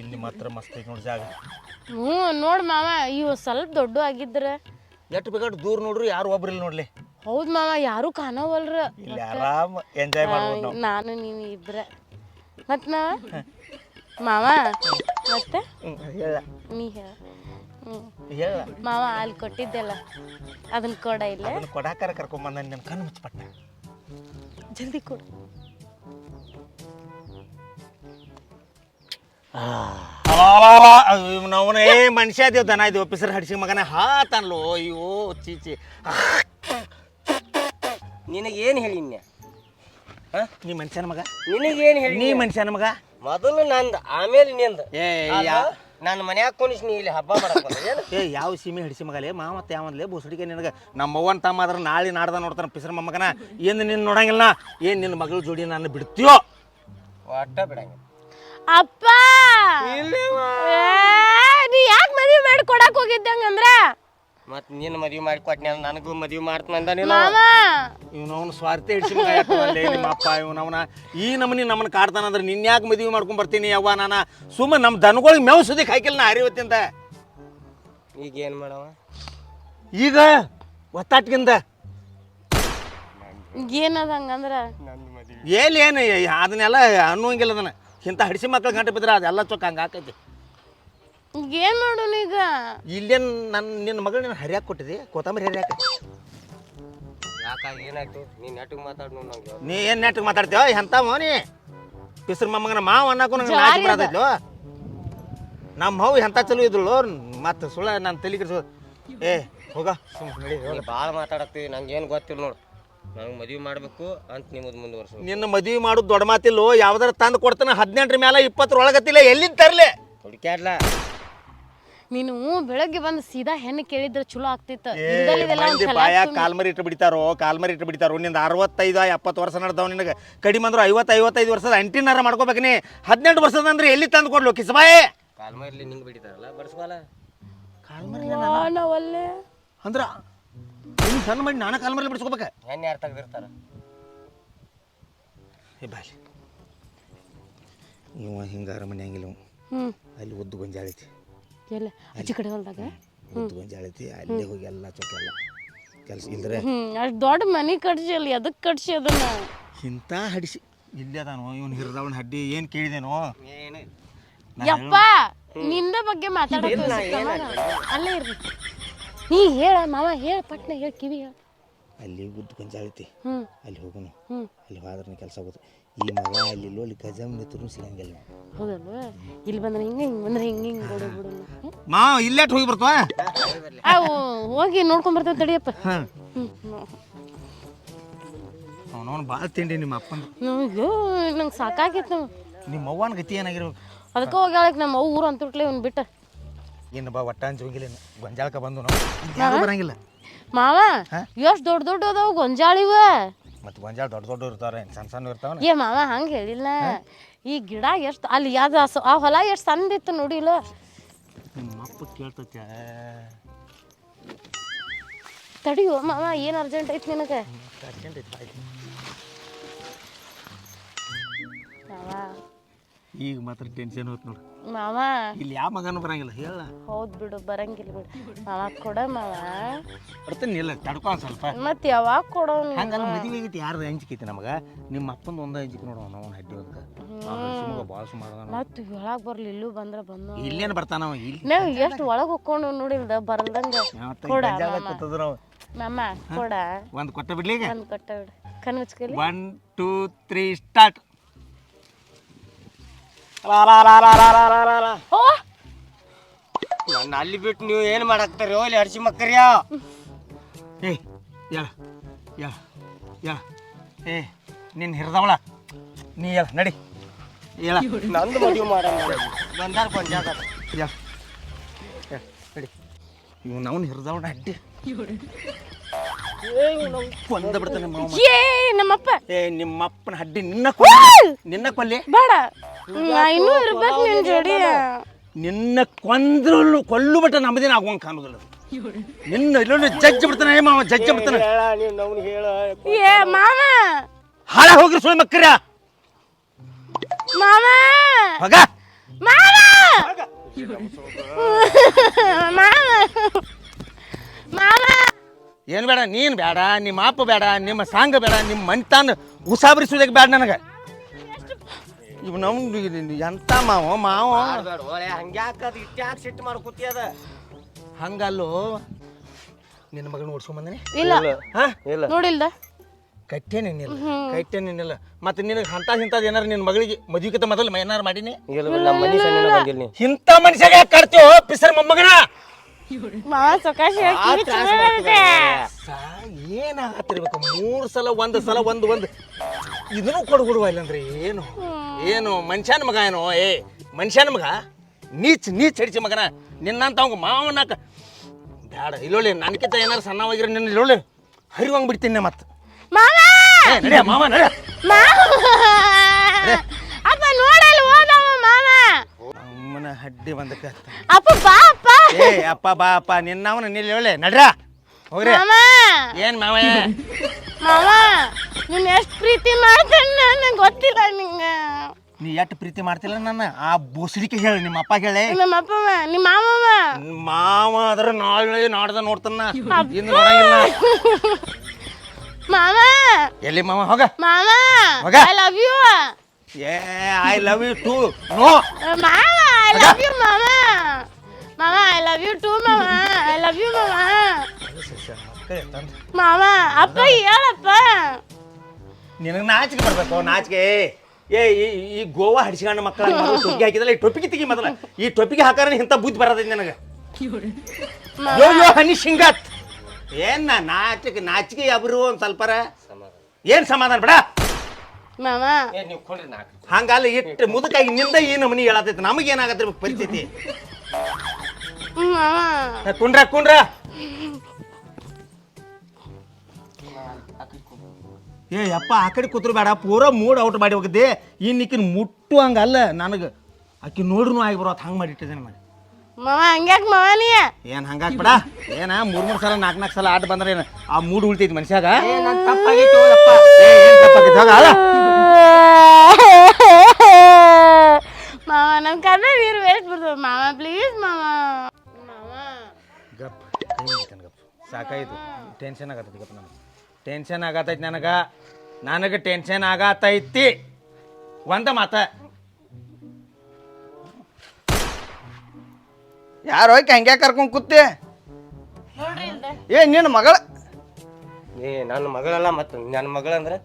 ಇಲ್ಲಿ ಮಾತ್ರ ಮಸ್ತ್ ಐತಿ ನೋಡಿ ಜಾಗ. ಹ್ಞೂ ನೋಡ್ ಮಾವ ಇವು ಸ್ವಲ್ಪ ದೊಡ್ಡ ಆಗಿದ್ರ. ಎಷ್ಟು ಬೇಕಾದ್ರೆ ದೂರ ನೋಡ್ರಿ ಯಾರು ಒಬ್ರಿಲ್ಲ ನೋಡ್ಲಿ. ಹೌದು ಮಾವ ಯಾರು ಕಾಣವಲ್ರ. ಇಲ್ಲಿ ಆರಾಮ್ ಎಂಜಾಯ್ ಮಾಡ್ಬೋದು ನಾವು. ನಾನು ನೀನು ಇದ್ರೆ ಮತ್ ಮಾವ? ಮಾವ ಮತ್ತೆ? ಹ್ಮ್, ಹೇಳ. ನೀ ಹೇಳ. ಹ್ಮ್ ಹೇಳ. ಮಾವ ಅಲ್ಲಿ ಕೊಟ್ಟಿದ್ದೆಲ್ಲ ಅದನ್ನ ಕೊಡ ಇಲ್ಲ. ಅದನ್ನ ಕೊಡಾಕಾರ ಕರ್ಕೊಂಬಂದ ನನ್ನ ಕಣ್ಣು ಮುಚ್ಚಪಟ್ಟ ಜಲ್ದಿ ಕೊಡು. ನಾವನ ಏ ಮನುಷ್ಯ ದೇವ್ ದನ ಇದೇವ ಪಿಸರ್ ಹಡ್ಸಿ ಮಗನ ಹಾತನ್ಲೋ ಅಯ್ಯೋ ಚೀಚಿ ನಿನಗೇನು ಹೇಳಿನ್ಯ ನೀ ಮನುಷ್ಯನ ಮಗ ನಿನಗೇನು ಹೇಳಿ ನೀ ಮನುಷ್ಯನ ಮಗ ಮೊದಲು ನಂದು ಆಮೇಲೆ ನಿಂದು ಏ ನನ್ನ ಮನ್ಯಾಗ ಕುಣಿಸಿ ನೀ ಇಲ್ಲಿ ಹಬ್ಬ ಮಾಡಕ್ ಏನು ಏ ಯಾವ ಸೀಮೆ ಹಿಡಿಸಿ ಮಗಲೇ ಮಾವತ್ತ ಯಾವಂದ್ಲೇ ಬೋಸಡಿಗೆ ನಿನಗೆ ನಮ್ಮ ಅವ್ವನ ತಮ್ಮ ಆದ್ರೆ ನಾಳೆ ನಾಡ್ದ ನೋಡ್ತಾನ ಪಿಸರ್ ಮೊಮ್ಮಗನ ಏನು ನಿನ್ನ ನೋಡಂಗಿಲ್ಲ ಏನು ನಿನ್ನ ಮಗಳ ಜೋಡಿ ನಾನು ಬಿಡ್ತೀಯೋ ಒಟ್ಟ ಬಿಡಂಗ ಅಪ್ಪ! ಏ, ನೀ ಯಾಕೆ ಮದ್ವೆ ಮಾಡಿ ಕೊಡಕ್ ಹೋಗಿದ್ದಂಗಂದ್ರ ಮತ್ ನಿನ್ನ ಮದ್ವಿ ಮಾಡಿ ಕೊಟ್ನಿ ಅಂದ್ರೆ ನನಗೂ ಮದ್ವಿ ಮಾಡ್ತಂದ ನೀನು. ಇವನವನು ಸ್ವಾರ್ಥ ಹಿಡಿಸಿ ಮಗ ನಿಮ್ಮ ಅಪ್ಪ ಇವನವನ. ಈ ನಮನಿ ನಮ್ಮನ್ನ ಕಾಡ್ತಾನಂದ್ರೆ ನಿನ್ನ ಯಾಕೆ ಮದುವೆ ಮಾಡ್ಕೊಂಡ್ ಬರ್ತೀನಿ ಯವ್ವ ನಾನು? ಸುಮ್ಮ ನಮ್ಮ ದನಗಳಿಗೆ ಮೇವ್ ಸುದಿಕ್ ಹಾಕಿಲ್ಲ ನಾ ಹರಿವತ್ತಿಂದ ಈಗ ಏನು ಮಾಡವ? ಈಗ ಒತ್ತಾಟ್ಗಿಂದ. ಏನದ ಹಂಗಂದ್ರ? ಏನ್ ಏನು ಅದನ್ನೆಲ್ಲ ಅನ್ನುವಂಗಿಲ್ಲ ಅದನ್ನ. ಇಂಥ ಹಡಿಸಿ ಮಕ್ಳು ಗಂಟೆ ಬಿದ್ರೆ ಅದೆಲ್ಲ ಚೊಕ್ಕ ಹಂಗೆ ಹಾಕೈತಿ ಏನ್ ಮಾಡೋಣ ಈಗ? ಇಲ್ಲೇನು ನನ್ನ ನಿನ್ನ ಮಗಳು ನೀನು ಹರಿಯಾಕ ಕೊಟ್ಟಿದೆ? ಕೊತ್ತಂಬರಿ ಹರಿಯಾಕ ಯಾಕಾಗಿ ಏನಾಯ್ತು? ನೀನ್ ನೆಟ್ಟಿಗೆ ಮಾತಾಡು ನಂಗೆ ನೀ ಏನು ನೆಟ್ಟಿಗೆ ಮಾತಾಡ್ತೇವ ಎಂತ ಮೋನಿ ಪಿಸ್ರ ಮೊಮ್ಮಗನ ಮಾವ ಅನ್ನಕ್ಕೂ ನಂಗೆ ನಮ್ಮ ಮಾವು ಎಂತ ಚಲೋ ಇದ್ಲು ಮತ್ತೆ ಸುಳ್ಳ ನಾನು ತಲೆ ಕೆಡಿಸೋ ಏ ಹೋಗ. ಸುಮ್ಮನೆ. ನೀ ಭಾಳ ಮಾತಾಡತ್ತಿ ನಂಗೆ ಏನು ಗೊತ್ತಿಲ್ಲ ನೋಡು. ನನಗೆ ಮದ್ವಿ ಮಾಡಬೇಕು ಅಂತ ನಿಮ್ಮದು ಮುಂದುವರ್ಸು ನಿನ್ನ ಮದುವೆ ಮಾಡೋದು ದೊಡ್ಡ ಮಾತಿಲ್ಲೋ ಯಾವ್ದಾರ ತಂದು ಕೊಡ್ತಾನೆ ಹದಿನೆಂಟರ ಮೇಲೆ ಇಪ್ಪತ್ತರ ಒಳಗತ್ತಿಲ್ಲ ಎಲ್ಲಿಂದ ತರಲೆ? ಹುಡುಕ್ಯಾಡ್ಲ ನೀನು ಬೆಳಗ್ಗೆ ಬಂದು ಸೀದಾ ಹೆಣ್ಣು ಕೇಳಿದ್ರೆ ಚಲೋ ಆಗ್ತಿತ್ತು. ಒಂದ್ ಬಾಯ. ಕಾಲ್ಮರಿ ಇಟ್ಟು ಬಿಡ್ತಾರೋ ಕಾಲ್ಮರಿ ಇಟ್ಟು ಬಿಡ್ತಾರೋ ನಿಂದ ಅರವತ್ತೈದು ಎಪ್ಪತ್ತು ವರ್ಷ ನಡೆದವ್ ನಿನಗೆ. ಕಡಿಮೆ ಅಂದ್ರೆ ಐವತ್ತು ಐವತ್ತೈದು ವರ್ಷದ ಅಂಟಿನಾರ ಮಾಡ್ಕೋಬೇಕು ನೀ. ಹದಿನೆಂಟು ವರ್ಷದ ಅಂದ್ರೆ ಎಲ್ಲಿ ತಂದು ಕೊಡ್ಲು ಕಿಸಬಾಯೇ? ಕಾಲ್ಮರಿ ನಿಂಗೆ ಬಿಡಿತಾರಲ್ಲ ಬರ್ಸ್ಬಾಲ ಕಾಲ್ಮರಿ ನಾವಲ್ಲೇ ಅಂದ್ರ ನಿನ್ನ ಸಣ್ಣ ಮಾಡಿ ನಾನ ಕಾಲ್ಮರಿ ಬಿಡಿಸ್ಕೋಬೇಕ. ಹೆಣ್ಣು ಯಾರು ತೆಗ್ದಿರ್ತಾರ? ಏ ಬಾಯ್. ಇವ ಹಿಂಗಾರ ಮನೆ ಹಂಗಿಲ್ಲ ಇವ. ಅಲ್ಲಿ ಉದ್ದು ಗೊಂಜಾಳ ಐತಿ. ಎಲ್ಲ ಅಜ್ಜಿ ಕಡೆ ಹೊಲ್ದಾಗ? ಉದ್ದು ಗೊಂಜಾಳ ಐತಿ. ಅಲ್ಲೇ ಹೋಗಿ ಎಲ್ಲ ಚೊಕ್ಕೆಲ್ಲ ಕೆಲಸ ಇಲ್ದ್ರೆ ಹ್ಮ್ ಅಷ್ಟ್ ದೊಡ್ಡ ಮನೆ ಕಟ್ಸಿ ಅಲ್ಲಿ ಅದಕ್ಕೆ ಕಟ್ಸಿ ಅದನ್ನ? ಇಂಥ ಹಡಿಸಿ. ಇಲ್ಲೇ ಅದಾನೋ ಇವನು ಹಿರಿದವನ ಹಡ್ಡಿ ಏನು ಕೇಳಿದೇನೋ? ಏನು? ಯಪ್ಪ ನಿಂದ ಬಗ್ಗೆ ಮಾತಾಡೋದು ಅಲ್ಲೇ ಇರ್ರಿ. ನೀ ಹೇಳ ಮಾವ ಹೇಳ ಪಟ್ನ ಹೇಳ ಕಿವಿ ಹೇಳ. ಅಲ್ಲಿ ಉದ್ದು ಗಂಜಾಳ ಐತಿ. ಹ್ಮ್. ಅಲ್ಲಿ ಹೋಗೋಣ ಹ್ಮ್. ಅಲ್ಲಿ ಹೋದ್ರೆ ಕೆಲಸ ಆಗೋದು. ಈ ಮಗ ಅಲ್ಲಿ ಇಲ್ಲೋ ಅಲ್ಲಿ ಗಜಮ್ ನಿಂತರೂ ಸಿಗಂಗಿಲ್ಲ ಹೌದಲ್ವ? ಇಲ್ಲಿ ಬಂದ್ರೆ ಹಿಂಗೆ ಹಿಂಗೆ ಬಂದ್ರೆ ಹಿಂಗೆ ಹಿಂಗೆ ಬಿಡು ಬಿಡು. ಮಾ ಇಲ್ಲೇಟ್ ಹೋಗಿ ಬರ್ತವ? ಅವು ಹೋಗಿ ನೋಡ್ಕೊಂಡ್ ಬರ್ತೇವೆ ತಡಿಯಪ್ಪ ಹಾಂ. ಹ್ಮ್ ಅವನವನು ಭಾಳ ತಿಂಡಿ ನಿಮ್ಮ ಅಪ್ಪನ ಅಯ್ಯೋ ನಂಗೆ ಸಾಕಾಗಿತ್ತು. ನಿಮ್ಮ ಅವ್ವನ ಗತಿ ಏನಾಗಿರ್ಬೇಕು? ಅದಕ್ಕೆ ಹೋಗ್ಯಾಳಕ್ಕೆ ನಮ್ಮ ಅವ್ವ ಊರು ಅಂತುಟ್ಲೆ ಇವ್ನು ಬಿಟ್ಟ. ಏನು ಬಾ ಒಟ್ಟ ಹಂಚೋಗಿಲ್ಲ ಗೊಂಜಾಳಕ ಬಂದು ನಾವು ಯಾರು ಬರಂಗಿಲ್ಲ? ಮಾವ ಎಷ್ಟು ದೊಡ್ಡ ದೊಡ್ಡ ಅದಾವ ಗೊಂಜಾಳಿವ ಮತ್ತು ಗೊಂಜಾಳ ದೊಡ್ಡ ದೊಡ್ಡ ಇರ್ತಾವ್ರೆ ಸಣ್ಣ ಸಣ್ಣ ಇರ್ತಾವ ಏ ಮಾವ ಹಂಗೆ ಹೇಳಿಲ್ಲ. ಈ ಗಿಡ ಎಷ್ಟು ಅಲ್ಲಿ ಯಾವ್ದು ಆ ಹೊಲ ಎಷ್ಟು ಸಣ್ಣದಿತ್ತು ನೋಡಿಲ್ಲ ಅಪ್ಪ ಕೇಳ್ತೈತೆ. ತಡಿಯೋ ಮಾವ ಏನು ಅರ್ಜೆಂಟ್ ಐತಿ ನಿನಗೆ? ಮಾವ ಈಗ ಮಾತ್ರ ಟೆನ್ಷನ್ ಹೋತ್ ನೋಡು. ಮಾವ. ಇಲ್ಲಿ ಯಾವ ಮಗನ ಬರಂಗಿಲ್ಲ ಹೇಳ. ಹೌದ್ ಬಿಡು ಬರಂಗಿಲ್ಲ ಬಿಡು. ಮಾವ ಕೊಡ ಮಾವ. ಬರ್ತೀನಿ ಇಲ್ಲ ತಡ್ಕೊ ಒಂದ್ ಸ್ವಲ್ಪ. ಮತ್ತೆ ಯಾವಾಗ ಕೊಡೋ ಹಂಗಲ್ಲ ಮದುವೆ ಆಗೈತಿ ಯಾರ್ದು ಹಂಚಿಕೈತಿ ನಮಗ? ನಿಮ್ಮ ಅಪ್ಪಂದು ಒಂದ ಹಂಚಿಕೆ ನೋಡು ನಾವು ಹಡ್ಡಿ ಅಂತ ಬಾಸ್ ಭಾಳ ಸುಮಾರು ಮತ್ತೆ ಹೇಳಕ್ ಬರ್ಲಿ ಇಲ್ಲೂ ಬಂದ್ರ ಬಂದು. ಇಲ್ಲೇನು ಬರ್ತಾನ ಅವ ಇಲ್ಲಿ. ನಾವು ಎಷ್ಟು ಒಳಗೆ ಹೋಗ್ಕೊಂಡು ನೋಡಿಲ್ದ ಬರಲ್ದಂಗ. ಯಾವತ್ತ ಕೊಡ ಮಾಮ. ಕೊಡ. ಒಂದು ಕೊಟ್ಟ ಬಿಡ್ಲಿ ಈಗ? ಒಂದ್ ಕೊಟ್ಟ ಬಿಡು. ಕಣ್ಮುಚ್ಕಲಿ. ಒನ್ ಟೂ ತ್ರೀ ಸ್ಟಾರ್ಟ್ ಓ ನನ್ನ ಅಲ್ಲಿ ಬಿಟ್ಟು ನೀವು ಏನು ಮಾಡಾಕ್ತಾರಿ? ಇಲ್ಲಿ ಹರ್ಷಿ ಮಕ್ಕರ್ಯಾ ಏ ಹೇಳ ಯಾ ಯಾ. ಏ ನಿನ್ನ ಹಿರಿದವಳ. ನೀ ಹೇಳ ನಡಿ. ಹೇಳ. ನಂದು ಮದುವೆ ಮಾಡಂಗ ಬಂದಾರ ಗೊಂಜಾಗ ಯಾ. ಹೇಳ ನಡಿ. ಇವ್ನು ಅವನು ಹಿರಿದವಳ ಅಡ್ಡಿ. ಕೊಂದ ಬಿಡ್ತಾನೆ ಮಾವ ಏ ನಮ್ಮಪ್ಪ. ಏ ನಿಮ್ಮಪ್ಪನ ಅಡ್ಡಿ ನಿನ್ನ ಕೊಲ್ಲಿ ನಿನ್ನ ಕೊಲ್ಲಿ. ಬೇಡ. ನಾ ಇನ್ನೂ ಇರ್ಬೇಕು ನಿನ್ ಜೋಡಿ. ನಿನ್ನ ಕೊಂದ್ರು ಕೊಲ್ಲು ಬಿಟ್ಟ ನಮ್ಮದೇನ ಆಗುವಂಗ ಕಾಣುದಿಲ್ಲ. ನಿನ್ನ ಇಲ್ಲೊಂದು ಜಜ್ಜಿ ಬಿಡ್ತಾನೆ ಏ ಮಾವ ಜಜ್ಜಿ ಬಿಡ್ತಾನೆ. ಹೇಳ ನೀವು ನವ್ನು ಹೇಳ ಏ ಮಾಮ ಹಾಳ ಹೋಗ್ರಿ ಸುಳಿ ಮಕ್ಕರ. ಮಾಮ ಹೋಗ. ಮಾಮ ಮಾವ. ಮಾವ. ಏನು ಬೇಡ ನೀನು ಬೇಡ ನಿಮ್ಮ ಅಪ್ಪ ಬೇಡ ನಿಮ್ಮ ಸಾಂಗ ಬೇಡ ನಿಮ್ಮ ಮನ್ತಾನ ಉಸಾಬರಿಸೋದಕ್ಕೆ ಬೇಡ ನನಗೆ. ಇವ್ ನಮ್ದು ಎಂತ ಮಾವ ಮಾವ? ಹಂಗ್ಯಾಕದ ಒಳ್ಳೆ ಹಂಗ್ಯಾಕ ಅದು ಇಟ್ಟ್ಯಾಕ ಸಿಟ್ಟು ಮಾಡ್ಕೊತಿ ಅದ? ಹಂಗಲ್ಲೋ? ನಿನ್ನ ಮಗನ ಓಡಿಸ್ಕೊಂಬಂದನೆ ಇಲ್ಲ. ಹಾ? ಇಲ್ಲ. ನೋಡಿಲ್ದ? ಕಟ್ಟೆ ನಿನ್ನಿಲ್ಲ. ಕಟ್ಟೆ ನಿನ್ನಿಲ್ಲ. ಮತ್ತೆ ನಿನಗೆ ಅಂತ ಇಂಥದ್ದು ಏನಾರು ನಿನ್ನ ಮಗಳಿಗೆ ಮದುವೆಗಿಂತ ಮೊದಲು ಏನಾರು ಮಾಡೀನಿ? ಇಲ್ಲ ನಮ್ಮ ಮನೆ ಸಣ್ಣ ಬಂದಿಲ್ಲ ನೀ. ಇಂಥ ಮನುಷ್ಯಾಗ ಯಾಕೆ ಕಾಡ್ತೀವೋ ಪಿಸರ್ ಮೊಮ್ಮಗನ? ಮಾವ ಸೊಕಾಶಿ. ಏನಾಗತ್ತಿರ್ಬೇಕು ಮೂರು ಸಲ ಒಂದು ಸಲ ಒಂದು ಒಂದು. ಇದನ್ನು ಕೊಡ್ಬಿಡುವ ಇಲ್ಲಂದ್ರೆ ಏನು? ಏನು ಮನುಷ್ಯನ ಮಗ ಏನೋ? ಏ ಮನುಷ್ಯನ ಮಗ? ನೀಚ್ ನೀಚ್ ಹಡಿಸಿ ಮಗನ. ನಿನ್ನಂತ ಅವಂಗ ಮಾವನಕ ಬೇಡ ಇಲ್ಲೊಳ್ಳಿ ನನ್ಕಿಂತ ಏನಾರು ಸಣ್ಣವಾಗಿರೋ ನಿನ್ನ ಇಲ್ಲೊಳ್ಳಿ ಹರಿವಂಗ್ ಬಿಡ್ತೀನಿ ಮತ್ತೆ ಮಾವ! ಏ ನಡಿಯ ಮಾವ ನಡಿಯ. ಅಪ್ಪ ನೋಡಲ್ಲ ಹೋದವ ಮಾವ? ಅಮ್ಮನ ಹಡ್ಡಿ ಬಂದಕ್ಕೆ ಅಪ್ಪ ಬಾ ಏ ಅಪ್ಪ ಬಾ ಅಪ್ಪ ನಿನ್ನವನ ನಿಲ್ಲಿ ಒಳ್ಳೆ ನಡ್ರ ಹೋಗ್ರಿ. ಮಾವ ಏನ್ ಮಾವ? ಮಾವ ನೀನ್ ಎಷ್ಟು ಪ್ರೀತಿ ಮಾಡ್ತೇನೆ ನಂಗೆ ಗೊತ್ತಿಲ್ಲ ನಿಂಗೆ. ನೀ ಎಷ್ಟು ಪ್ರೀತಿ ಮಾಡ್ತಿಲ್ಲ ನನ್ನ? ಆ ಬೋಸಡಿಕೆ ಹೇಳಿ ನಿಮ್ಮ ಅಪ್ಪ ಹೇಳಿ. ನಮ್ಮ ಅಪ್ಪ ನಿಮ್ಮ ಮಾವವ ಮಾವ ಅದ್ರ ನಾಳೆ ನಾಡ್ದ ನೋಡ್ತಾನ. ಇಂದು ನೋಡಂಗಿಲ್ಲ. ಮಾವ ಎಲ್ಲಿ ಮಾವ? ಹೋಗ. ಮಾವ ಮಗ. ಐ ಲವ್ ಯು ಏ I love you too no. ಮಾವ ಐ ಲವ್ ಯು ಮಾವ ಮಾವ ಐ ಲವ್ ಯು ಟು ಮಾವ. ಐ ಲವ್ ಯು ಮಾವ. ಮಾವ ಅಪ್ಪ ಹೇಳಪ್ಪ. ನಿನಗೆ ನಾಚಿಕೆ ಬರ್ಬೇಕು ನಾಚಿಕೆ. ಏ ಈ ಈ ಗೋವಾ ಹಡಿಸ್ಕೊಂಡು ಮಕ್ಕಳ ಟೊಪ್ಪಿಗೆ ಹಾಕಿದಲ್ಲ ಈ ಟೊಪ್ಪಿಗೆ ತೆಗಿ ಮೊದಲ. ಈ ಟೊಪ್ಪಿಗೆ ಹಾಕಾರ ಇಂಥ ಬುದ್ಧಿ ಬರೋದೈತಿ ನನಗೆ. ಯೋ ಯೋ ಹನಿ ಶಿಂಗತ್. ಏನ್ ನಾ ನಾಚಿಕೆ ನಾಚಿಕೆ ಯಾಬ್ರು ಒಂದ್ ಸ್ವಲ್ಪರ? ಏನು ಸಮಾಧಾನ ಬೇಡ. ಮಾವ. ಹಂಗಲ್ಲ ಇಟ್ಟು ಮುದುಕಾಗಿ ನಿಂದ ಏನು ನಮನಿ ಹೇಳತೈತಿ ನಮಗೇನಾಗತ್ತಿರ್ಬೇಕು ಪರಿಸ್ಥಿತಿ? ಕುಂಡ್ರ ಕುಂಡ್ರ. ಏ ಯಪ್ಪ ಆ ಕಡೆ ಕೂತ್ರು ಬೇಡ. ಪೂರ ಮೂಡ್ ಔಟ್ ಮಾಡಿ ಹೋಗಿದ್ದೆ. ಇನ್ನು ಈಕಿನ ಮುಟ್ಟು ಹಂಗಲ್ಲ ನನಗೆ. ಆಕಿ ನೋಡ್ರು ಆಗಿ ಬರೋತ್ ಹಂಗೆ ಮಾಡಿಟ್ಟಿದ್ದೇನೆ ಮಾಡಿ ಮಾವ ಹಂಗ್ಯಾಕ ಮಾವ ನೀ? ಏನು ಹಂಗಾಕ್ ಬೇಡ ಏನ ಮೂರ್ ಮೂರ್ ಸಲ ನಾಲ್ಕು ನಾಲ್ಕು ಸಲ ಆಟ ಬಂದ್ರೆ ಏನು? ಆ ಮೂಡ್ ಉಳ್ತೈತಿ ಮನುಷ್ಯಾಗ? ಮಾವ ನಮ್ ಕರ್ನ ನೀರು ವೇಸ್ಟ್ ಬರ್ತದೆ. ಮಾವ ಪ್ಲೀಸ್ ಮಾವ. ಸಾಕಾಯ್ತು. ಟೆನ್ಷನ್ ಆಗತ್ತೈತಿ ಗಪ್ ನನಗೆ ಟೆನ್ಷನ್ ಆಗತ್ತೈತಿ ನನಗೆ. ನನಗೆ ಟೆನ್ಷನ್ ಆಗತ್ತೈತಿ. ಒಂದ ಮಾತ. ಯಾರು ಹೋಗಿ ಹಂಗೆ ಕರ್ಕೊಂಡ್ ಕೂತಿ? ಏ ನಿನ್ನ ಮಗಳ? ಏ ನನ್ನ ಮಗಳಲ್ಲ ಮತ್ತು ನನ್ನ ಮಗಳಂದ್ರೆ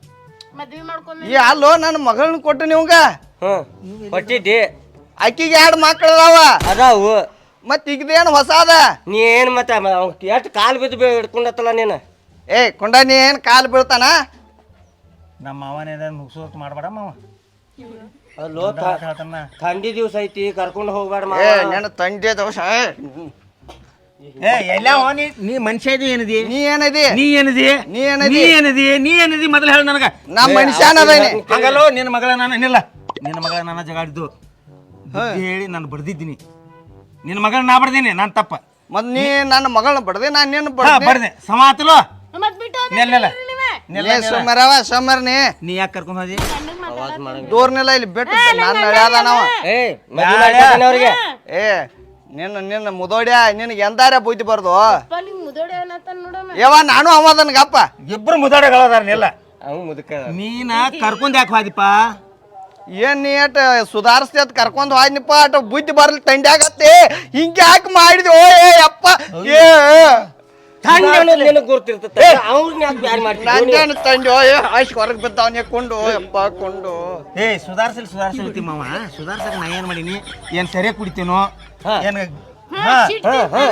ಮದ್ವಿ ಮಾಡ್ಕೊಂಡ್ ಈ ಅಲ್ಲೋ ನನ್ನ ಮಗಳನ್ನ ಕೊಟ್ಟು ನಿಮ್ಗ ಹ್ಞೂ ಕೊಟ್ಟಿದ್ದಿ. ಆಕಿಗೆ ಎರಡು ಮಕ್ಳು ಅದಾವ. ಅದಾವು ಮತ್ ಈಗದೇನು ಹೊಸಾದ? ನೀ ಏನು ಮತ್ತೆ ಎಷ್ಟು ಕಾಲು ಬಿದ್ದು ಹಿಡ್ಕೊಂಡತ್ತಲ್ಲ ನೀನು? ಏ ಕುಂಡ ನೀ ಏನು ಕಾಲು ಬೀಳ್ತಾನ? ನಮ್ಮ ಅವನೇನ ಮುಗಿಸೋತ್ ಮಾಡಬೇಡ ಮಾವ. ಅಲ್ಲೋ ಥಂಡಿ ದಿವಸ ಐತಿ ಕರ್ಕೊಂಡು ಹೋಗ್ಬೇಡ ಏ ನಿನ್ನ ತಂದೆ ದೋಷ ಏ, ಏ ಎಲ್ಲ ನೀ ನೀ ಮನುಷ್ಯ ಇದೀ ಏನಿದಿ? ನೀ ಏನದಿ? ನೀ ಏನಿದಿ? ನೀ ಏನದಿ? ನೀ ಏನಿದಿ? ನೀ ಏನಿದಿ? ಮೊದಲು ಹೇಳ ನನಗೆ. ನಾ ಮನುಷ್ಯ ಅದೇನಿ. ಹಂಗಲ್ಲೋ ನಿನ್ನ ಮಗಳ ನಾನು ನಿಲ್ಲ. ನಿನ್ನ ಮಗಳ ನನ್ನ ಜಗಾಡಿದ್ದು. ಹೇಳಿ ನಾನು ಬಡ್ದಿದ್ದೀನಿ. ನಿನ್ನ ಮಗಳ ನಾ ಬಡ್ದೀನಿ ನಾನು ತಪ್ಪ. ಮತ್ ನೀ ನನ್ನ ಮಗಳನ್ನ ಬಡ್ದೆ ನಾನು ನಿನ್ನ ಹಾ, ಬಡ್ದೆ. ಬಡ್ದೆ. ಸಮ ಆತಲೋ. ಮತ್ ಬಿಟ್ಟು ಹೋದ್ರಿ ನೆಲ್ಲ. ನೀವೇ. ಏ ಸುಮ್ಮರ್ನಿ ನೀ. ಯಾಕೆ ಕರ್ಕೊಂಡು ಹೋದಿ? ಗಂಡಗ್ ಮಾತಾಡೋದು. ದೂರ್ನಿಲ್ಲ ಇಲ್ಲಿ ಬಿಟ್ಟು ನಾನು ನಾವ. ಏ ಮದುವೆ ಮಾಡ್ಕೊತಾನೆ ಅವ್ರಿಗೆ? ಏ ನಿನ್ನ ನಿನ್ನ ಮುದೋಡ್ಯ ನಿನಗೆ ಎಂದಾರ ಬುದ್ಧಿ ಬರ್ದು? ಅಪ್ಪ ನಿಂಗ್ ಮುದೋಡಿ ನೋಡಮ್ಮ ನಾನು ಅವದನ್ ಗಪ್ಪ ಇಬ್ರು ಮುದಾಡಗಳದಾರ ನೆಲ್ಲ ಅವ್ನು ಮುದುಕ ನೀನ ಕರ್ಕೊಂಡ್ ಯಾಕೆ ಹೋದಿಪ್ಪ? ಏನ್ ನೀ ಅಟ್ ಅದ್ ಕರ್ಕೊಂಡ್ ಹೋಯ್ನಿಪ್ಪ ಅಟ್ ಬುದ್ಧಿ ಬರ್ಲಿ ತಂಡ್ಯಾಗತ್ತೆ ಹಿಂಗೆ ಯಾಕೆ ಮಾಡಿದ್ವಿ ಓ ಏ ಅಪ್ಪ ಏ ನಂದೇನು ತಂಡಿ? ಓ ಹೊರಗೆ ಬಿದ್ದಾವನೆ ಕೊಂಡು ಯಪ್ಪ ಕೊಂಡು. ಏ ಸುಧಾರ್ಸಲ್ ಸುಧಾರ್ಸಲ್ತಿ ಮಾವ ಸುಧಾರ್ಸಕ್ ನಾ ಏನ್ ಮಾಡೀನಿ? ಏನ್ ಸರಿಯಾಗಿ ಕುಡಿತೀನೋ? ಏನ್ ಹಾ,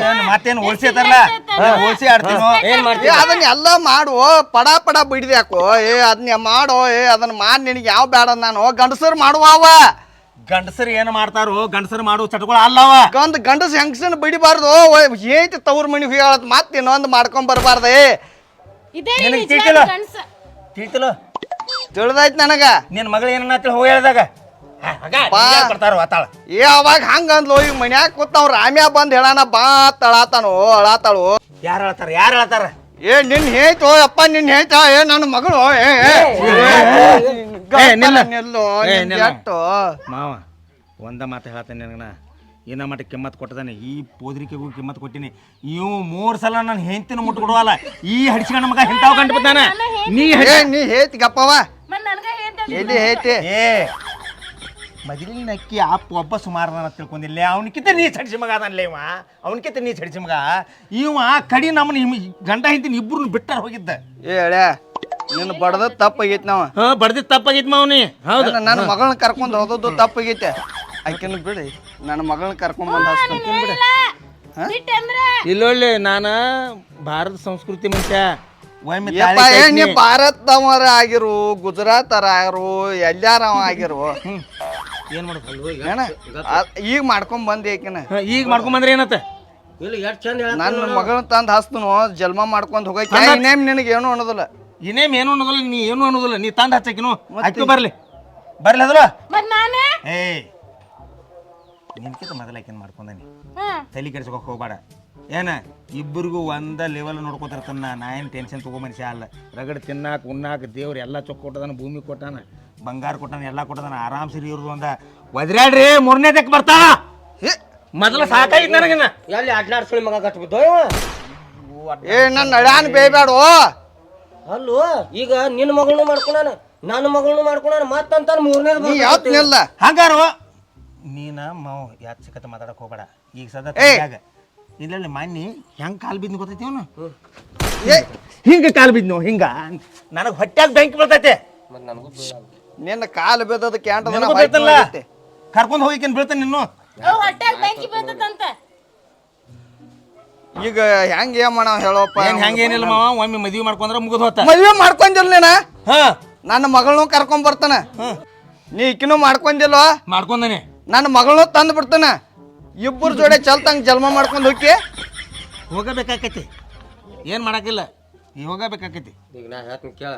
ಏನ್ ಮತ್ತೇನ್ ಹೋಲ್ಸಿ ಓಲ್ಸಿ ಆಡ್ತೀನೋ ಏನ್ ಏ ಮಾಡ್ತೀನಿ ಅದನ್ನ ಎಲ್ಲ ಮಾಡು ಪಡ ಪಡ ಬಿಡಿದ್ಯಾಕೋ ಏ ಅದನ್ನ ಮಾಡೋ ಏ ಅದನ್ನ ಮಾಡಿ ನಿನಗೆ ಯಾವ ಬೇಡ ನಾನು. ಗಂಡಸರು ಮಾಡುವ ಅವ. ಗಂಡಸರು ಏನು ಮಾಡ್ತಾರೋ ಗಂಡಸರು ಮಾಡೋ ಚಟಗಳು ಅಲ್ಲವ ಗಂಡ ಗಂಡಸ ಹೆಂಗಸನ್ ಬಿಡಿಬಾರ್ದು. ಏತಿ ತವ್ರ ಮನಿ ಹೇಳತ್ ಮತ್ತೆ ಇನ್ನೊಂದು ಮಾಡ್ಕೊಂಡ್ ಬರಬಾರ್ದ? ಗಂಡ್ಸ. ತಿಳಿತಲೋ ತಿಳಿದೈತ್ ನನಗ. ನಿನ್ ಮಗಳು ಏನನ್ನ ಹೋಗಿ ಹೇಳ್ದಾಗ. ಬರ್ತಾರ ಆತಾಳ ಏ ಅವಾಗ ಹಂಗಂದ್ಲು ಈಗ ಮನ್ಯಾಗ ಕೂತ್ ಅವ್ರ ರಾಮ್ಯ ಬಂದ್ ಹೇಳಾನ ಬಾ ತಳಾತಾನು ಅಳಾತಾಳು ಯಾರು ಹೇಳ್ತಾರ ಯಾರು ಹೇಳ್ತಾರ ಏ ನಿನ್ ಹೇಳ್ತು ಅಪ್ಪ ನಿನ್ ಹೇಳ್ತಾ ಏ ನನ್ನ ಮಗಳು ಏ ನಿಲ್ಲ. ಎಟ್ಟು ಮಾವ ಒಂದ ಮಾತು ಹೇಳ್ತಾನೆ ನನಗನ ಏನ ಮಟ್ಟ ಕಿಮ್ಮತ್ ಕೊಟ್ಟದಾನೆ ಈ ಪೋದ್ರಿಕೆಗೂ ಕಿಮ್ಮತ್ ಕೊಟ್ಟಿನಿ ಇವು ಮೂರ್ ಸಲ ನನ್ನ ಹೆಂತಿನ ಮುಟ್ಕೊಡುವಲ್ಲ ಈ ಹಡಿಸ್ಕೊಂಡ ಮಗ ಹೆಂತಾವ್ ಕಂಡು ಬಿದ್ದಾನ ನೀ ನೀ ಹೇತಿ ಗಪ್ಪವ ಹೇಳ್ತ ಎಲ್ಲಿ ಹೇತಿ ಏ ಮೊದಲಿನ ಅಕ್ಕಿ ಅಪ್ಪ ಒಬ್ಬ ಸುಮಾರು ತಿಳ್ಕೊಂಡಿಲ್ಲ. ಅವನಕಿಂತ ನೀ ಸಡಿಸಿ ಮಗ ಅದನ್ಲೇ ಇವ. ಅವನಕಿಂತ ನೀ ಸಡಿಸಿ ಮಗ. ಇವ ಕಡಿ ನಮ್ಮನ್ನ ಹಿಮ್- ಗಂಡ ಹಿಂದಿನ ಇಬ್ಬರನ್ನು ಬಿಟ್ಟಾರ ಹೋಗಿದ್ದ. ಏ ಎಳೆ ನಿನ್ನ ಬಡದ ತಪ್ಪಾಗೈತಿ ನಾವ. ಹಾ ಬಡ್ದಿದ್ ತಪ್ಪಾಗೈತಿ ಮಾವನಿ ಹೌದು. ನನ್ನ ಮಗಳನ್ನ ಕರ್ಕೊಂಡು ಹೋದದ್ದು ತಪ್ಪಾಗೈತೆ. ಆಕಿನ ಬಿಡಿ ನನ್ನ ಮಗಳನ್ನ ಕರ್ಕೊಂಡು ಬಂದ ಹಚ್ತೀನಿ ಬಿಡಿ. ಬಿಟ್ಟಂದ್ರ ಇಲ್ಲೊಳ್ಳಿ ನಾನು ಭಾರತ ಸಂಸ್ಕೃತಿ ಮನುಷ್ಯ ಒಮ್ಮೆ ತಾಳಿ ನೀ. ಭಾರತದವರ ಆಗಿರು ಗುಜರಾತರ ಆಗಿರು ಎಲ್ಲಾರವ ಆಗಿರು. ಏನ್ ಏನ ಈಗ ಮಾಡ್ಕೊಂಡ್ ಬಂದ್ ಈಗ ಮಾಡ್ಕೊಂಬಂದ್ರೆ ಏನತ್ತ? ಇಲ್ಲ ಎಷ್ಟು ಚಂದ ಹೇಳ ನನ್ನ ಮಗನ ತಂದ್ ಹಾಸ್ತನು ಜಲ್ಮ ಮಾಡ್ಕೊಂಡ್ ಹೋಗೈತಿ. ಇನ್ನೇಮ್ ನಿನಗೆ ಏನು ಅನ್ನೋದಿಲ್ಲ. ಇನ್ನೇಮ್ ಏನು ಅನ್ನೋದಿಲ್ಲ ನೀ ಏನು ಅನ್ನೋದಿಲ್ಲ ನೀ ತಂದ್ ಹಚ್ಚಕಿನು. ಅಕ್ಕಿ ಬರ್ಲಿ. ಬರ್ಲಿ ಅದ್ರ ನಿನ್ಕಿತ ನಾನೇ? ಏ ನಿನ್ಕಿಂತ ಮೊದಲ ಆಕಿನ ಮಾಡ್ಕೊಂಡನಿ. ಹಾ. ತಲೆ ಕೆಡ್ಸ್ಕೊಕ್ ಹೋಗ್ಬೇಡ. ಏನ ಇಬ್ಬರಿಗೂ ಒಂದ ಲೆವೆಲ್ ನೋಡ್ಕೊತಿರ್ತಾನ. ನಾ ಏನು ಟೆನ್ಷನ್ ತಗೋ ಮನುಷ್ಯ ಅಲ್ಲ. ರಗಡ್ ತಿನ್ನಾಕ ಉಣ್ಣಾಕ ದೇವ್ರ ಎಲ್ಲ ಚೊಕ್ಕ ಕೊಟ್ಟದಾನ ಭೂಮಿ ಕೊಟ್ಟಾನ. ಬಂಗಾರ ಕೊಟ್ಟಾನ ಎಲ್ಲ ಕೊಟ್ಟದಾನ ಆರಾಮ್ ಸಿರಿ ಇರೋದು ಒಂದ ಒದ್ರಾಡ್ರಿ ಮೂರನೇ ತೆಕ್ ಬರ್ತಾ. ಮೊದಲ ಸಾಕಾಗಿತ್ತು ನನಗಿನ್ನ ಎಲ್ಲಿ ಸುಳಿ ಮಗ ಕಟ್ಬಿಟ್ಟು ಇವ ಏ ನನ್ನ ನಡ್ಯಾನ್ ಬೇಯ್ಬೇಡು ಅಲ್ಲೋ ಈಗ ನಿನ್ನ ಮಗಳು ಮಾಡ್ಕೊಳಾನ ನನ್ನ ಮಗಳು ಮಾಡ್ಕೊಳಾನ ಮತ್ತಂತ ಮೂರನೇದು ನೀ ಯಾವತ್ ನಿಲ್ಲ ಹಂಗಾರು. ನೀನ ಮಾವು ಯಾತ್ ಸಿಕ್ಕತ್ತ ಮಾತಾಡಕ್ ಹೋಗ್ಬೇಡ. ಈಗ ಸದ ಇಲ್ಲ ಮಾನ್ಯ ಹೆಂಗ್ ಕಾಲ್ ಬಿದ್ದು ಗೊತ್ತೈತಿ ಅವನು ಏ ಹಿಂಗ ಕಾಲ್ ಬಿದ್ನು ಹಿಂಗ. ನನಗೆ ಹೊಟ್ಯಾಗ ಬೆಂಕಿ ಬರ್ತೈತೆ ಮತ್ತೆ ನನಗೂ ನಿನ್ನ ಕಾಲು ಬೆದದ ಕ್ಯಾಂಟ್ ನಿನಗೂ ಕರ್ಕೊಂಡ್ ಹೋಗಿಕೇನ್ ಬೀಳ್ತೇನೆ ನಿನ್ನು ಅವ್ ಹೊಟ್ಯಾಗ ಬೆಂಕಿ ಬೀಳ್ತದಂತ. ಈಗ ಹೆಂಗ್ ಏನ್ ಮಾಡೋ ಹೇಳಪ್ಪ? ಏನ್ ಹೆಂಗೆ ಏನಿಲ್ಲ ಮಾವ ಒಮ್ಮೆ ಮದ್ವಿ ಮಾಡ್ಕೊಂಡ್ರ ಮುಗಿದ್ ಹೋತ. ಮದ್ವೆ ಮಾಡ್ಕೊಂದಿಲ್ಲ ನೀನ? ಹಾ. ನನ್ನ ಮಗಳನ್ನೂ ಕರ್ಕೊಂಡ್ ಬರ್ತಾನ. ನೀ ಇಕ್ಕಿನೂ ಮಾಡ್ಕೊಂದಿಲ್ವ ಮಾಡ್ಕೊಂಡನೆ. ನನ್ನ ಮಗಳನ್ನೂ ತಂದು ಬಿಡ್ತಾನ. ಇಬ್ಬರ ಜೋಡೆ ಚಲ್ತಂಗ್ ಜನ್ಮ ಮಾಡ್ಕೊಂಡ್ ಹೋಗಿ ಹೋಗಬೇಕಾಕೈತಿ. ಏನ್ ಮಾಡಾಕಿಲ್ಲ? ಹೋಗಬೇಕಾಕೈತಿ. ಈಗ ನಾ ಹೇಳ್ತೀನಿ ಕೇಳ.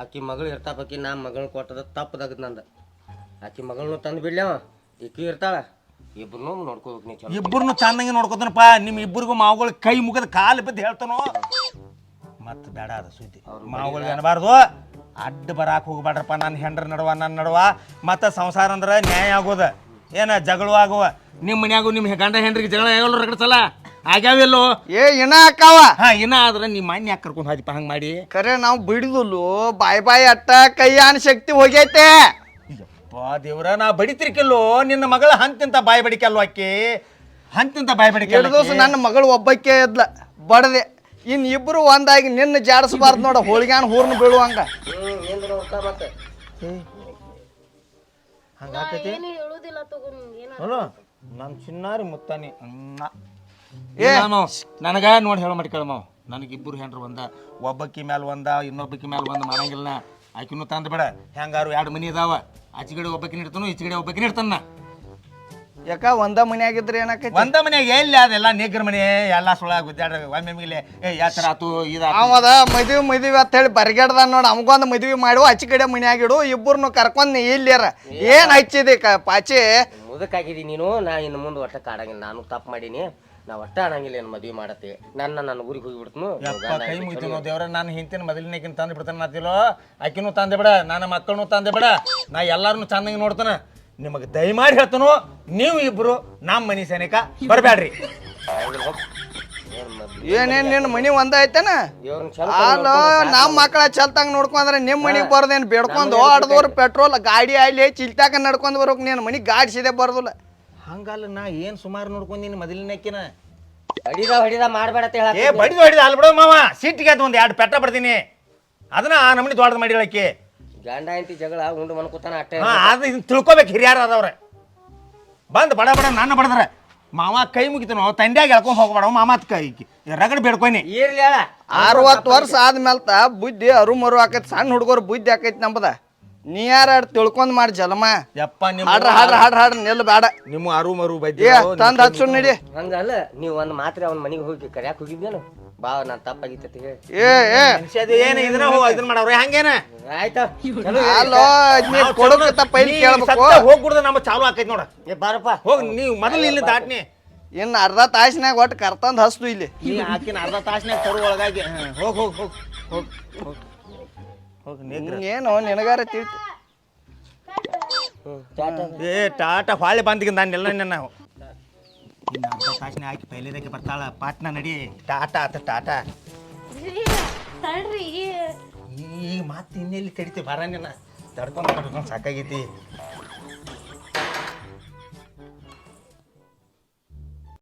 ಆಕಿ ಮಗಳು ಇರ್ತಾಪಕಿ ನಾ ಮಗಳು ಕೊಟ್ಟದ ತಪ್ಪದಾಗದ್ ನಂದು. ಆಕಿ ಮಗಳನ್ನ ತಂದು ಬಿಡ್ಲವ ಈಕಿ ಇರ್ತಾಳ. ಇಬ್ರು ನೋಡ್ಕೋಬೇಕು ನೀ ಚಲೋ ಇಬ್ಬರನ್ನು ಚೆನ್ನಾಗಿ ನೋಡ್ಕೋತಾನಪ್ಪ ನಿಮ್ ಇಬ್ಬರಿಗೂ ಮಾವುಗಳ ಕೈ ಮುಗದ ಕಾಲು ಬಿದ್ದು ಹೇಳ್ತಾನೋ. ಮತ್ತೆ ಬೇಡ ಅದ ಸುದ್ದಿ. ಮಾವುಗಳಿಗೆ ಅನ್ನಬಾರ್ದು ಅಡ್ಡ ಬರಾಕ್ ಹೋಗ್ಬೇಡ್ರಪ್ಪ ನನ್ನ ಹೆಂಡ್ರ ನಡುವ ನನ್ನ ನಡುವ. ಮತ್ತ ಸಂಸಾರ ಅಂದ್ರೆ ನ್ಯಾಯ ಆಗೋದ. ಏನ ಜಗಳ ಆಗುವ. ನಿಮ್ಮ ಮನ್ಯಾಗು ನಿಮ್ಮ ಗಂಡ ಹೆಂಡ್ರಿಗೆ ಜಗಳ ಆಗಲ್ಲ ರಗಡ ಸಲ. ಆಗ್ಯಾವಿಲ್ಲೋ? ಏ ಇನ್ನ ಅಕ್ಕಾವ ಹಾ ಇನ್ನ ಆದ್ರೆ ನಿಮ್ಮ ಮಾನ್ಯ ಯಾಕೆ ಕರ್ಕೊಂಡು ಹಾದಿಪ್ಪ ಹಂಗೆ ಮಾಡಿ? ಖರೆ ನಾವು ಬಿಡಿದಲ್ಲು. ಬಾಯ್ ಬಾಯ್ ಅಟ್ಟ ಕೈಯಾನ ಶಕ್ತಿ ಹೋಗೈತೆ. ಯಪ್ಪ ದೇವ್ರ ನಾ ಬಡಿತಿರ್ಕಿಲ್ಲೋ? ನಿನ್ನ ಮಗಳ ಹಂತಿಂತ ಬಾಯಿ ಬಡಿಕಲ್ವ ಆಕಿ? ಹಂತಿಂತ ಬಾಯಿ ಬಡಿಕೆ ಎರಡು ದಿವಸ ನನ್ನ ಮಗಳು ಒಬ್ಬಕ್ಕೆ ಇದ್ಲ ಬಡದೆ. ಇನ್ ಇಬ್ರು ಒಂದಾಗಿ ನಿನ್ನ ಜಾಡಿಸ್ಬಾರ್ದು ನೋಡ ಹೋಳಿಗ್ಯಾನ ಹೂರ್ನ ಬೀಳುವಂಗ. ಹಂಗಾಕತಿ? ಏನು ತಗೋ ನಮ್ಮ ಚಿನ್ನಾರಿ ಮುತ್ತಾನಿ ಏ. ನನಗ ನೋಡಿ ಹೇಳ ಮಾಡಿ ಕೇಳಮ್ಮ ನನಗೆ ಇಬ್ಬರು ಹೆಂಡ್ರು ಒಂದ ಒಬ್ಬಕ್ಕಿ ಮ್ಯಾಲ ಒಂದ ಇನ್ನೊಬ್ಬಕ್ಕಿ ಮ್ಯಾಲ ಒಂದ ಮಾಡಂಗಿಲ್ಲ ನಾ. ಆಕಿನೂ ತಂದು ಬೇಡ. ಹೆಂಗಾರು ಎರಡು ಮನಿ ಅದಾವ. ಆಚೆಗಡೆ ಒಬ್ಬಕ್ಕಿ ಇಡ್ತಾನು ಈಚೆಗಡೆ ಒಬ್ಬಕ್ಕಿ ಇಡ್ತಾನ ಯಾಕ ಒಂದ ಮನ್ಯಾಗಿದ್ರೆ ಏನಕ್ಕೆ ಒಂದ ಮನೆಯಾಗ ಎಲ್ಲಿ ಅದೆಲ್ಲ ನೇಗ್ರ ಮನೆ ಎಲ್ಲ ಸುಳ ಗುದ್ದಾಡ ಒಮ್ಮೆ ಮೇಲೆ ಏ ಯಾತ್ರ ಆತು ಇದ ಅವದ ಮದ್ವಿ ಮದ್ವಿ ಅಂತ ಹೇಳಿ ಬರಗೇಡ್ದ ನೋಡ. ಅಮಗೊಂದು ಮದ್ವಿ ಮಾಡು ಆಚೆ ಕಡೆ ಮನ್ಯಾಗಿಡು ಇಬ್ಬರನ್ನು ಕರ್ಕೊಂಡ್ ನೀ ಇಲ್ಲಿಯರ ಏನ್ ಹಚ್ಚಿದೆ ಕ ಪಾಚಿ? ಮುದಕ್ಕಾಗಿದಿ ನೀನು ನಾ ಇನ್ನು ಮುಂದೆ ಒಟ್ಟ ಕಾಡಂಗಿಲ್ಲ. ನಾನು ತಪ್ಪು ಮಾಡೀನಿ. ನಾ ಅಷ್ಟ ಅನ್ನಂಗಿಲ್ಲ ಏನು ಮದುವೆ ಮಾಡತ್ತೆ ನನ್ನ ನನ್ನ ಊರಿಗೆ ಹೋಗಿಬಿಡ್ತನು ಯಪ್ಪ ಕೈ ಮುಗಿತು ದೇವ್ರ ನಾನು ಹಿಂತಿನ ಮೊದಲನೇಕಿನ ತಂದು ಬಿಡ್ತಾನೆ ನಾತಿಲೋ ಆಕಿನೂ ತಂದೆ ಬಿಡ ನನ್ನ ಮಕ್ಕಳನ್ನು ತಂದೆ ಬಿಡ. ನಾ ಎಲ್ಲಾರನ್ನು ಚಂದಂಗೆ ನೋಡ್ತಾನ. ನಿಮಗೆ ದಯಮಾಡಿ ಹೇಳ್ತಾನು ನೀವು ಇಬ್ರು ನಮ್ಮ ಮನಿ ಸೈನಿಕ ಬರಬೇಡ್ರಿ ಏನೇನ್ ನಿನ್ನ ಮನಿ ಒಂದ ಐತನ ಅಲ್ಲೋ ನಮ್ಮ ಮಕ್ಕಳ ಚಲ್ತಂಗ್ ನೋಡ್ಕೊಂಡ್ರೆ ನಿಮ್ ಮನಿಗ್ ಬರ್ದೇನ್ ಬೇಡ್ಕೊಂಡು ಆಡ್ದವ್ರು ಪೆಟ್ರೋಲ್ ಗಾಡಿ ಅಲ್ಲಿ ಚಿಲ್ತಾಕ ನಡ್ಕೊಂಡ್ ಬರೋಕ್ ನೀನ್ ಮನಿ ಗಾಡಿಸಿದೆ ಬರ್ದಿಲ್ಲ. ಹಂಗಲ್ಲ ನಾ ಏನು ಸುಮಾರು ನೋಡ್ಕೊಂಡೀನಿ ಮೊದಲನೇಕಿನ. ಹಡಿದ ಹಡಿದ ಮಾಡಬೇಡ ಹೇಳ ಏ ಬಡಿದು ಹೊಡಿದ ಅಲ್ಲಿ ಬಿಡೋ ಮಾವ ಸಿಟ್ಟಿಗೆ ಅದು ಒಂದು ಎರಡು ಪೆಟ್ಟ ಬಿಡ್ತೀನಿ ಅದನ್ನ ಆ ನಮ್ಮನಿ ದೊಡ್ಡದು ಮಾಡಿ ಹೇಳಕ್ಕೆ ಗಂಡ ಹೆಂಡತಿ ಜಗಳ ಉಂಡು ಮನ್ಕೋತಾನ ಅಟ್ಟೆ. ಹಾ ಅದು ಇದನ್ನ ತಿಳ್ಕೊಬೇಕು ಹಿರಿಯರು ಅದಾವ್ರ ಬಂದು ಬಡ ಬಡ ನಾನು ಬಡದ್ರ. ಮಾವ ಕೈ ಮುಗಿತನು ತಂಡ್ಯಾಗ ಎಳ್ಕೊಂಡ್ ಹೋಗ್ಬೇಡ ಮಾಮಾತ್ ಕೈ ರಗಡ್ ಬೇಡ್ಕೊನಿ ಇರ್ಲಿ ಹೇಳ ಅರವತ್ತು ವರ್ಷ ಆದ್ಮೇಲೆ ಬುದ್ಧಿ ಅರು ಮರು ಆಕೈತಿ ಸಣ್ಣ ಹುಡುಗರು ಬುದ್ಧಿ ಆಕೈತಿ ನಂಬದ. ನೀ ಯಾರ ತಿಳ್ಕೊಂಡ್ ಮಾಡಿ ಜಲಮ? ಯಪ್ಪ ನಿಮ್ಮ ಹಾಡ್ರ ಹಾಡ್ರ ಹಾಡ್ರ ಹಾಡ್ರ ನಿಲ್ ಬೇಡ ನಿಮ್ಮ ಅರು ಮರು ಬೈದಿ ಏ ತಂದ್ ಹಚ್ಚು ನಡಿ. ಹಂಗಲ್ಲ ನೀವು ಒಂದು ಮಾತ್ರೆ ಅವ್ನ ಮನೆಗೆ ಹೋಗಿ ಕರ್ಯಾಕ್ ಹೋಗಿದ್ದೇನು ಬಾ ನಾನು ತಪ್ಪಾಗಿತ್ತ ಹೇಳಿ. ಏ ಏ. ಮನುಷ್ಯದು ಏನು ಇದನ್ನ ಹೋ ಇದನ್ನ ಮಾಡವ್ರೆ ಹಂಗೇನ? ಆಯ್ತಾ. ಚಲೋ ಅಲ್ಲೋ ನೀ ಕೊಡೋಕತ್ತ ಪೈಲ್ ಕೇಳ್ಬೇಕು. ಹೋಗ್ಬಿಡ್ದ ನಮ್ಮ ಚಾಲು ಆಕೈತಿ ನೋಡ. ಏ ಬಾರಪ್ಪ. ಹೋಗ್ ನೀವು ಮೊದಲು ಇಲ್ಲಿ ದಾಟ್ನಿ. ಇನ್ನು ಅರ್ಧ ತಾಸಿನಾಗ ಒಟ್ಟು ಕರ್ತಂದ್ ಹಸ್ತು ಇಲ್ಲಿ. ಇಲ್ಲಿ ಹಾಕಿನ ಅರ್ಧ ತಾಸಿನಾಗ ತರು ಒಳಗಾಗಿ. ಹಾ, ಹೋಗ್ ಹೋಗ್ ಹೋಗ್ ಹೋಗ್ ಹೋಗ್. ಹೋಗ್ ನೇಗ್ರ. ಏನು ನಿನಗಾರ ತಿಳ್ತು ಏ ಟಾಟಾ ಹೊಳ್ಳಿ ಬಂದಿಗೆ ನಾನು ಎಲ್ಲ ನನ್ನ ಇನ್ನು ಅರ್ಧ ತಾಸನೆ ಹಾಕಿ ಪೈಲೇದಕ್ಕೆ ಬರ್ತಾಳ. ಪಾಟ್ನ ನಡಿ. ಟಾಟಾ ಆತ ಟಾಟಾ. ತಡ್ರಿ. ಈಗ ಮತ್ತೆ ಇನ್ನೆಲ್ಲಿ ತಡಿತಿ? ಬರ ನಿನ್ನ. ತಡ್ಕೊಂಡು ತಡ್ಕೊಂಡು ಸಾಕಾಗೈತಿ.